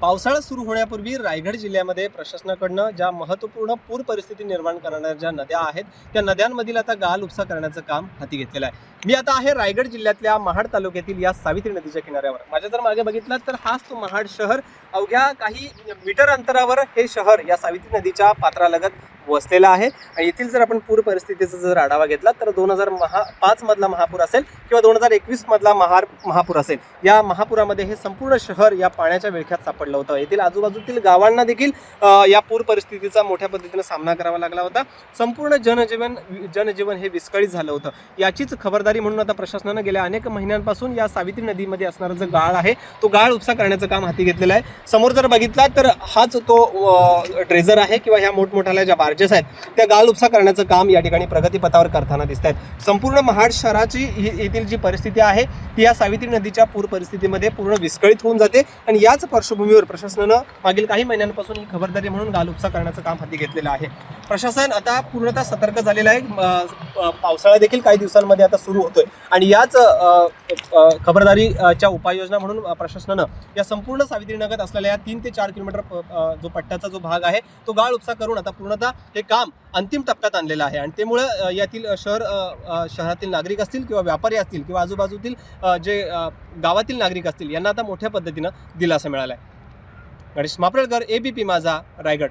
पावसाळा सुरू होण्यापूर्वी रायगड जिल्ह्यामध्ये प्रशासनाकडनं ज्या महत्त्वपूर्ण पूर परिस्थिती निर्माण करणाऱ्या ज्या नद्या आहेत त्या नद्यांमधील आता गाल उपसा करण्याचं काम हाती घेतलेलं आहे. मी आता आहे रायगड जिल्ह्यातल्या महाड तालुक्यातील या सावित्री नदीच्या किनाऱ्यावर. माझ्या जर मागे बघितलं तर हाच तो महाड शहर. अवघ्या काही मीटर अंतरावर हे शहर या सावित्री नदीच्या पात्रालगत वसलेला आहे. आणि येथील जर आपण पूर परिस्थितीचा जर आढावा घेतला तर दोन हजार महा पाचमधला महापूर असेल किंवा दोन हजार एकवीसमधला महार महापूर असेल. या महापुरामध्ये हे संपूर्ण शहर या पाण्याच्या विळख्यात सापडलं होतं. येथील आजूबाजूतील गावांना देखील या पूर परिस्थितीचा मोठ्या पद्धतीनं सामना करावा लागला होता. संपूर्ण जनजीवन जनजीवन हे विस्कळीत झालं होतं. याचीच खबरदारी म्हणून आता प्रशासनानं गेल्या अनेक महिन्यांपासून या सावित्री नदीमध्ये असणारा जो गाळ आहे तो गाळ उपसा करण्याचं काम हाती घेतलेलं आहे. समोर जर बघितला तर हाच तो ट्रेझर आहे किंवा ह्या मोठमोठ्याला ज्या बॅचेस आहेत. त्या गाळ उपसा करण्याचं काम या ठिकाणी प्रगतीपथावर करताना दिसत आहेत संपूर्ण महाड शहराची ही- येथील जी परिस्थिती आहे ती या सावित्री नदीच्या पूर परिस्थितीमध्ये पूर्ण विस्कळीत होऊन जाते आणि याच पार्श्वभूमीवर प्रशासनानं मागील काही महिन्यांपासून ही खबरदारी म्हणून गाल उपसा करण्याचं काम हाती घेतलेलं आहे. प्रशासन आता पूर्णतः सतर्क झालेलं आहे. पावसाळा देखील काही दिवसांमध्ये आता सुरू होतोय. आणि याच खबरदारीच्या उपाययोजना म्हणून प्रशासनानं या संपूर्ण सावित्रीनगर असलेल्या या तीन ते चार किलोमीटर प- जो पट्ट्याचा जो भाग आहे तो गाळ उपसा करून आता पूर्णतः हे काम अंतिम टप्प्यात आणलेलं आहे. आणि त्यामुळे यातील शहर शहरातील नागरिक असतील किंवा व्यापारी असतील किंवा आजूबाजूतील जे गावातील नागरिक असतील यांना आता मोठ्या पद्धतीनं दिलासा मिळाला आहे गणेश बी एबीपी माझा रायगड.